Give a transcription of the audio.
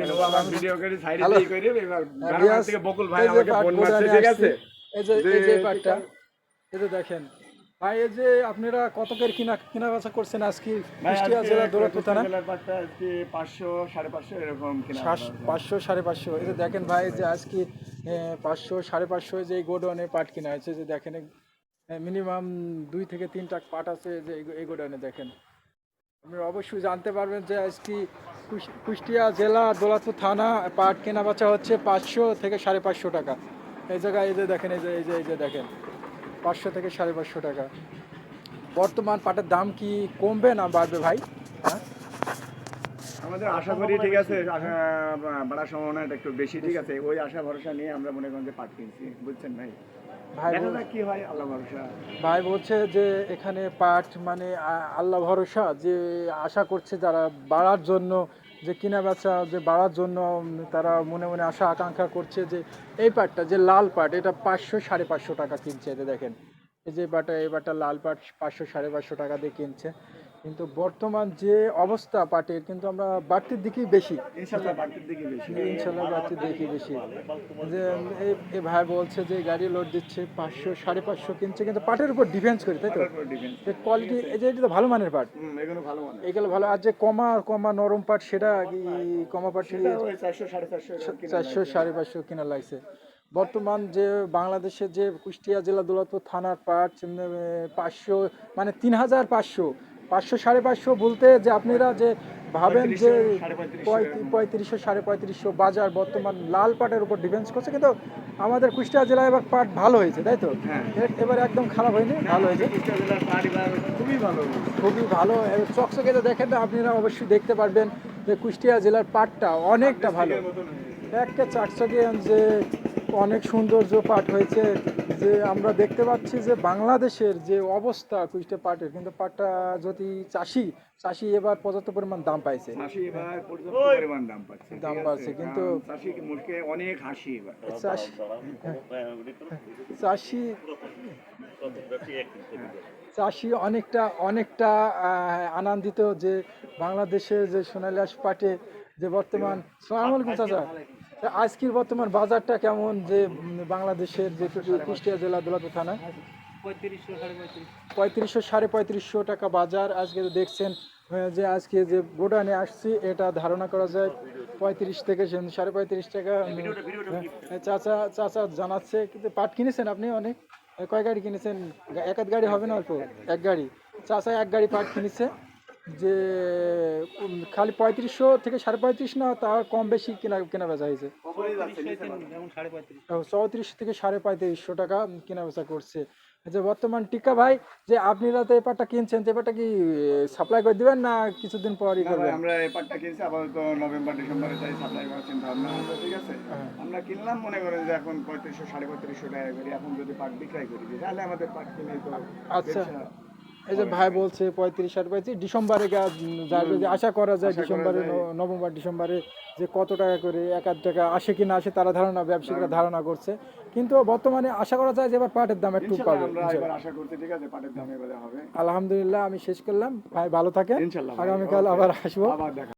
Video করে সাইডে দিয়ে করে এবার হ্যাঁ, থেকে বকুল ভাই আমাকে পাট ফোন মারছে ঠিক আছে? এই যে এই যে যে- পাটটা এই যে দেখেন ভাই এই যে আপনারা কত করে কিনা কিনা বেচা করছেন আজকে? ভাই কুষ্টিয়া আজকে জেলা দৌলতপুর থানা? জেলার পাটটা আজকে পাঁচশো সাড়ে পাঁচশো এরকম কিনা পাঁচশো সাড়ে পাঁচশো। এই যে দেখেন ভাই যে আজকে পাঁচশো সাড়ে পাঁচশো যে এই গোডাউনে পাট কিনা হয়েছে যে দেখেন মিনিমাম দুই থেকে তিনটা পাট আছে যে এই- গোডাউনে দেখেন। আপনারা অবশ্যই জানতে পারবেন যে আজকে কুষ্টিয়া জেলা দৌলতপুর থানা পাট কেনা বেচা হচ্ছে পাঁচশো থেকে সাড়ে পাঁচশো টাকা। এই জায়গায় এই যে দেখেন এই যে এই যে এই যে দেখেন পাঁচশো থেকে সাড়ে পাঁচশো টাকা। বর্তমান পাটের দাম কি কমবে না বাড়বে ভাই? হ্যাঁ? আমাদের আশা করি ঠিক আছে আশা বাড়ার সম্ভাবনা একটু বেশি ঠিক আছে। ওই আশা ভরসা নিয়ে আমরা মনে করেন যে পাট কিনছি বুঝছেন ভাই? ভাই কি হয় আল্লাহ ভরসা। ভাই বলছে যে এখানে পাট মানে আল্লাহ ভরসা যে আশা করছে যারা বাড়ার জন্য যে কিনা বেচা, যে বাড়ার জন্য তারা মনে মনে আশা, আকাঙ্ক্ষা করছে যে এই পাটটা, যে লাল পাট, এটা পাঁচশো, সাড়ে পাঁচশো টাকা কিনছে, এতে দেখেন। এই যে পাটটা, এই পাটটা লাল পাট পাঁচশো, সাড়ে পাঁচশো টাকা দিয়ে কিনছে। কিন্তু বর্তমান যে অবস্থা পাটের কিন্তু আমরা বাড়তির দিকেই বেশি। ইনশাল্লাহ বাড়তির দিকে বেশি। ইনশাল্লাহ বাড়তির দেখি বেশি। যে এই ভাই বলছে যে গাড়ি লোড দিচ্ছে পাঁচশো সাড়ে পাঁচশো কিনছে কিন্তু পাটের উপর ডিফেন্স করে তাই তো? কোয়ালিটি এই যে এটা তো ভালো মানের পাট। এগুলো ভালো এগুলো ভালো আর যে কমা কমা নরম পাট সেটা কি কমা পাট চারশো সাড়ে পাঁচশো কিনা লাগছে। বর্তমান যে বাংলাদেশের যে কুষ্টিয়া জেলা দৌলতপুর থানার পাট পাঁচশো মানে তিন হাজার পাঁচশো পাঁচশো সাড়ে পাঁচশো বলতে যে আপনারা যে ভাবেন যে পঁয়ত্রিশশো, সাড়ে পঁয়ত্রিশশো বাজার বর্তমান লাল পাটের উপর ডিফেন্স করছে। কিন্তু আমাদের কুষ্টিয়া জেলায় এবার পাট ভালো হয়েছে তাই তো? হ্যাঁ। এবার একদম খারাপ হয়নি ভালো হয়েছে। খুবই ভালো খুবই ভালো। চকচকে যে দেখেন আপনারা অবশ্যই দেখতে পারবেন যে কুষ্টিয়া জেলার পাটটা অনেকটা ভালো। একটা চাকচকে যে অনেক সৌন্দর্য পাঠ হয়েছে যে আমরা দেখতে পাচ্ছি যে বাংলাদেশের যে অবস্থা কুষ্টিয়া পাটের কিন্তু পাটটা যদি চাষি চাষি এবার পর্যাপ্ত পরিমাণ দাম পাইছে। দাম পাচ্ছে। কিন্তু- চাষি অনেক হাসি চাষি চাষি চাষি অনেকটা অনেকটা আনন্দিত যে বাংলাদেশের যে সোনালিয়াস পাটে যে বর্তমান সালাম আলাইকুম চাচা। আজকের বর্তমান বাজারটা কেমন যে বাংলাদেশের যে কুষ্টিয়া জেলা দৌলতপুর থানা? পঁয়ত্রিশশো সাড়ে পঁয়ত্রিশশো টাকা বাজার। আজকে দেখছেন যে আজকে যে গোডানে আসছি এটা ধারণা করা যায় পঁয়ত্রিশ থেকে সাড়ে পঁয়ত্রিশ টাকা হ্যাঁ, চাচা চাচা জানাচ্ছে কিন্তু পাট কিনেছেন আপনি অনেক? কয় গাড়ি কিনেছেন? এক গাড়ি হবে না অল্প? এক গাড়ি। চাচা এক গাড়ি পাট কিনেছে। যে খালি পঁয়ত্রিশশো থেকে সাড়ে পঁয়ত্রিশ না তার কম বেশি কেনা কেনা বেচা হয়েছে চৌত্রিশ থেকে সাড়ে পঁয়ত্রিশশো টাকা কেনা বেচা করছে। যে বর্তমান টিকা ভাই যে আপনারা তো এই পাটটা কিনছেন তো এই পাটটা কি সাপ্লাই করে দিবেন না কিছুদিন পরই না করবেন? আমরা এই পাটটা কিনছি আপাতত নভেম্বর ডিসেম্বরে তাই সাপ্লাই করার চিন্তা ভাবনা আছে, ঠিক আছে? হ্যাঁ। আমরা কিনলাম মনে করেন যে এখন পঁয়ত্রিশশো সাড়ে পঁয়ত্রিশশো টাকা করি এখন যদি পাট বিক্রয় করি তাহলে আমাদের পাট কিনে তো আচ্ছা। এই যে ভাই বলছে পঁয়ত্রিশ ষাট ডিসেম্বরে আশা করা যায় ডিসেম্বরে নভেম্বর ডিসেম্বরে যে কত টাকা করে এক আধ টাকা আসে কি না আসে তারা ধারণা ব্যবসায়ীরা ধারণা করছে। কিন্তু বর্তমানে আশা করা যায় যে এবার পাটের দাম একটু পাবে আলহামদুলিল্লাহ আমি শেষ করলাম। ভাই ভালো থাকেন। আগামীকাল আবার আসব।